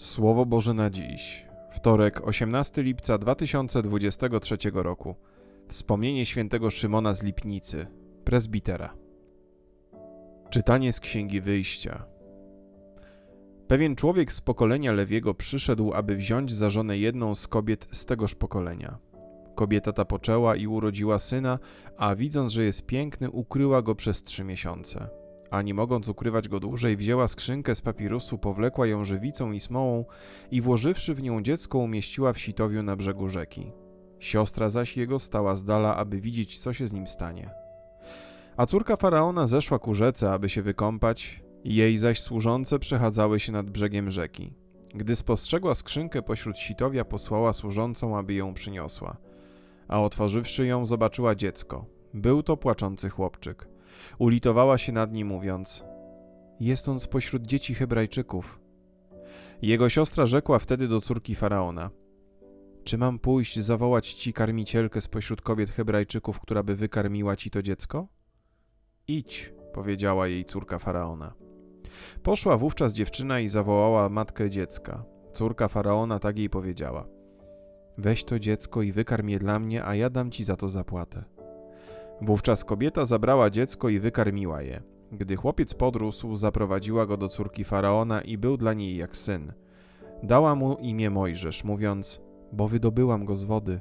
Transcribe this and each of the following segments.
Słowo Boże na dziś. Wtorek, 18 lipca 2023 roku. Wspomnienie świętego Szymona z Lipnicy, prezbitera. Czytanie z Księgi Wyjścia. Pewien człowiek z pokolenia Lewiego przyszedł, aby wziąć za żonę jedną z kobiet z tegoż pokolenia. Kobieta ta poczęła i urodziła syna, a widząc, że jest piękny, ukryła go przez trzy miesiące a nie mogąc ukrywać go dłużej, wzięła skrzynkę z papirusu, powlekła ją żywicą i smołą i włożywszy w nią dziecko, umieściła w sitowiu na brzegu rzeki. Siostra zaś jego stała z dala, aby widzieć, co się z nim stanie. A córka faraona zeszła ku rzece, aby się wykąpać, jej zaś służące przechadzały się nad brzegiem rzeki. Gdy spostrzegła skrzynkę pośród sitowia, posłała służącą, aby ją przyniosła. A otworzywszy ją, zobaczyła dziecko. Był to płaczący chłopczyk. Ulitowała się nad nim, mówiąc: Jest on spośród dzieci Hebrajczyków. Jego siostra rzekła wtedy do córki faraona: Czy mam pójść zawołać ci karmicielkę spośród kobiet Hebrajczyków, która by wykarmiła ci to dziecko? Idź, powiedziała jej córka faraona. Poszła wówczas dziewczyna i zawołała matkę dziecka. Córka faraona tak jej powiedziała: Weź to dziecko i wykarm je dla mnie, a ja dam ci za to zapłatę. Wówczas kobieta zabrała dziecko i wykarmiła je. Gdy chłopiec podrósł, zaprowadziła go do córki faraona i był dla niej jak syn. Dała mu imię Mojżesz, mówiąc: Bo wydobyłam go z wody.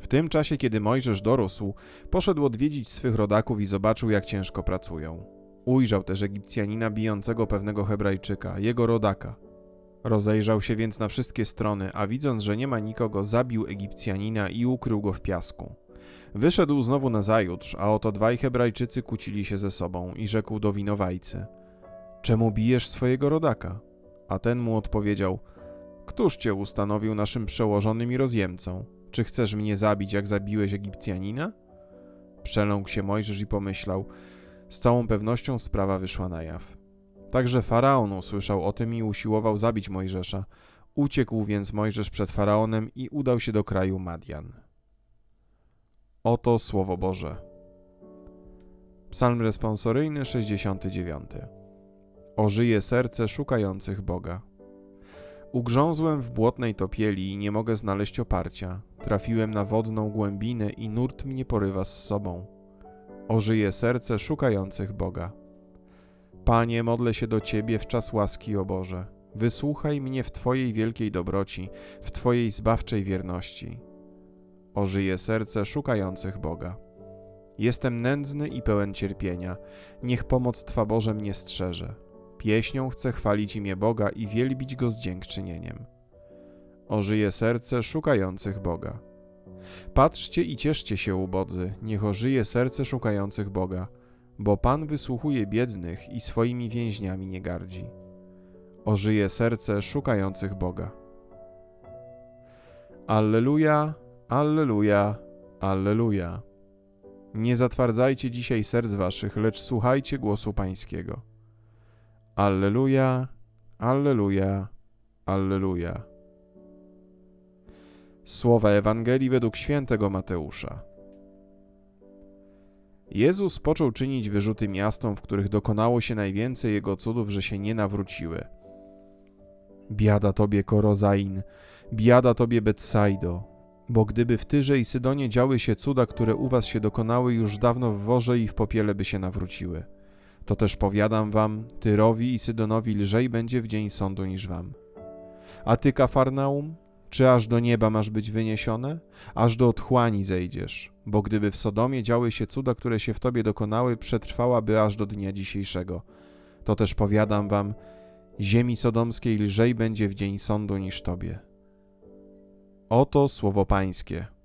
W tym czasie, kiedy Mojżesz dorósł, poszedł odwiedzić swych rodaków i zobaczył, jak ciężko pracują. Ujrzał też Egipcjanina bijącego pewnego Hebrajczyka, jego rodaka. Rozejrzał się więc na wszystkie strony, a widząc, że nie ma nikogo, zabił Egipcjanina i ukrył go w piasku. Wyszedł znowu na zajutrz, a oto dwaj Hebrajczycy kłócili się ze sobą i rzekł do winowajcy: Czemu bijesz swojego rodaka? A ten mu odpowiedział: Któż cię ustanowił naszym przełożonym i rozjemcą? Czy chcesz mnie zabić, jak zabiłeś Egipcjanina? Przeląkł się Mojżesz i pomyślał: Z całą pewnością sprawa wyszła na jaw. Także faraon usłyszał o tym i usiłował zabić Mojżesza. Uciekł więc Mojżesz przed faraonem i udał się do kraju Madian. Oto Słowo Boże. Psalm responsoryjny 69. Ożyje serce szukających Boga. Ugrzązłem w błotnej topieli i nie mogę znaleźć oparcia. Trafiłem na wodną głębinę i nurt mnie porywa z sobą. Ożyje serce szukających Boga. Panie, modlę się do Ciebie w czas łaski, o Boże. Wysłuchaj mnie w Twojej wielkiej dobroci, w Twojej zbawczej wierności ożyje serce szukających Boga. Jestem nędzny i pełen cierpienia, niech pomoc Twa Boże mnie strzeże. Pieśnią chcę chwalić imię Boga i wielbić Go z dziękczynieniem. Ożyje serce szukających Boga. Patrzcie i cieszcie się, ubodzy, niech ożyje serce szukających Boga, bo Pan wysłuchuje biednych i swoimi więźniami nie gardzi. Ożyje serce szukających Boga. Alleluja, Alleluja, Alleluja. Nie zatwardzajcie dzisiaj serc waszych, lecz słuchajcie głosu Pańskiego. Alleluja, Alleluja, Alleluja. Słowa Ewangelii według świętego Mateusza. Jezus począł czynić wyrzuty miastom, w których dokonało się najwięcej Jego cudów, że się nie nawróciły. Biada Tobie, Korozain, biada Tobie, Betsaido, bo gdyby w Tyrze i Sydonie działy się cuda, które u was się dokonały, już dawno w worze i w popiele by się nawróciły. To też powiadam wam, Tyrowi i Sydonowi lżej będzie w dzień sądu niż wam. A ty, Kafarnaum, czy aż do nieba masz być wyniesione? Aż do otchłani zejdziesz, bo gdyby w Sodomie działy się cuda, które się w tobie dokonały, przetrwałaby aż do dnia dzisiejszego. To też powiadam wam, ziemi sodomskiej lżej będzie w dzień sądu niż tobie. Oto słowo Pańskie.